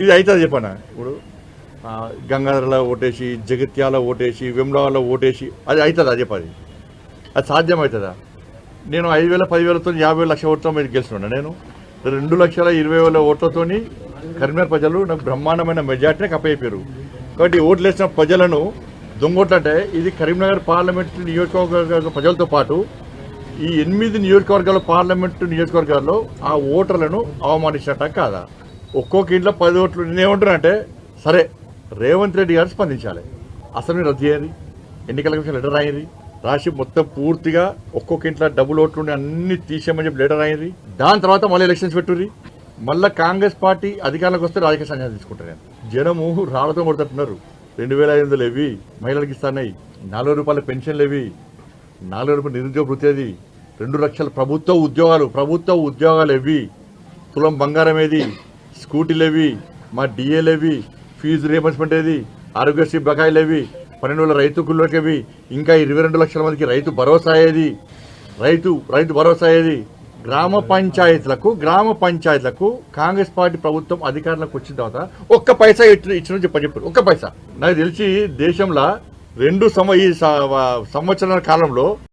ఇది అవుతుంది చెప్పనా? ఇప్పుడు గంగాధరలో ఓటేసి జగిత్యాల ఓటేసి విమ్లాలో ఓటేసి అది అవుతుందా చెప్పది అది? సాధ్యం అవుతుందా? నేను ఐదు వేల పదివేలతో యాభై లక్షల ఓట్లతో మీరు గెలిచినా నేను? రెండు లక్షల ఇరవై వేల ఓట్లతోని కరీంనగర్ ప్రజలు నాకు బ్రహ్మాండమైన మెజార్టీని కప్పయిపోయారు కాబట్టి ఓట్లు వేసిన ప్రజలను దొంగోట్లు ఇది కరీంనగర్ పార్లమెంటు నియోజకవర్గ ప్రజలతో పాటు ఈ ఎనిమిది నియోజకవర్గాల పార్లమెంటు నియోజకవర్గాల్లో ఆ ఓటర్లను అవమానించినట్ట కాదా? ఒక్కొక్క ఇంట్లో పది ఓట్లు నేనేమంటున్నానంటే సరే రేవంత్ రెడ్డి గారు స్పందించాలి. అసలు రద్దు చేయాలి. ఎన్నికల కమిషన్ లెటర్ రాయింది రాసి మొత్తం పూర్తిగా ఒక్కొక్క ఇంట్లో డబుల్ ఓట్లు అన్ని తీసేయమని చెప్పి లెటర్ అయింది దాని తర్వాత మళ్ళీ ఎలక్షన్స్ పెట్టుర్రి. మళ్ళీ కాంగ్రెస్ పార్టీ అధికారంలోకి వస్తే రాజకీయ సంఘాలు తీసుకుంటారు నేను. జనము రాళ్ళతో కొడుతున్నారు రెండు వేల ఐదు వందలు ఇవి మహిళలకు ఇస్తున్నాయి నాలుగు రూపాయల పెన్షన్లు ఇవి నాలుగు రూపాయల నిరుద్యోగ వృత్తి రెండు లక్షల ప్రభుత్వ ఉద్యోగాలు ప్రభుత్వ ఉద్యోగాలు ఇవి తులం బంగారం ఏది? స్కూటీలేవి మా డిఏలేవి ఫీజు రియంబర్స్మెంట్ ఏది ఆరోగ్యశ్రీ బకాయిలేవి పన్నెండు వేల రైతు కుళ్ళకేవి ఇంకా ఇరవై రెండు లక్షల మందికి రైతు భరోసా ఏది? రైతు రైతు భరోసా ఏది? గ్రామ పంచాయతీలకు గ్రామ పంచాయతీలకు కాంగ్రెస్ పార్టీ ప్రభుత్వం అధికారంలోకి వచ్చిన తర్వాత ఒక్క పైసా ఇచ్చిన ఇచ్చిన చెప్పని చెప్పారు ఒక్క పైసా. నాకు తెలిసి దేశంలో రెండు సమ ఈ స- సంవత్సరాల కాలంలో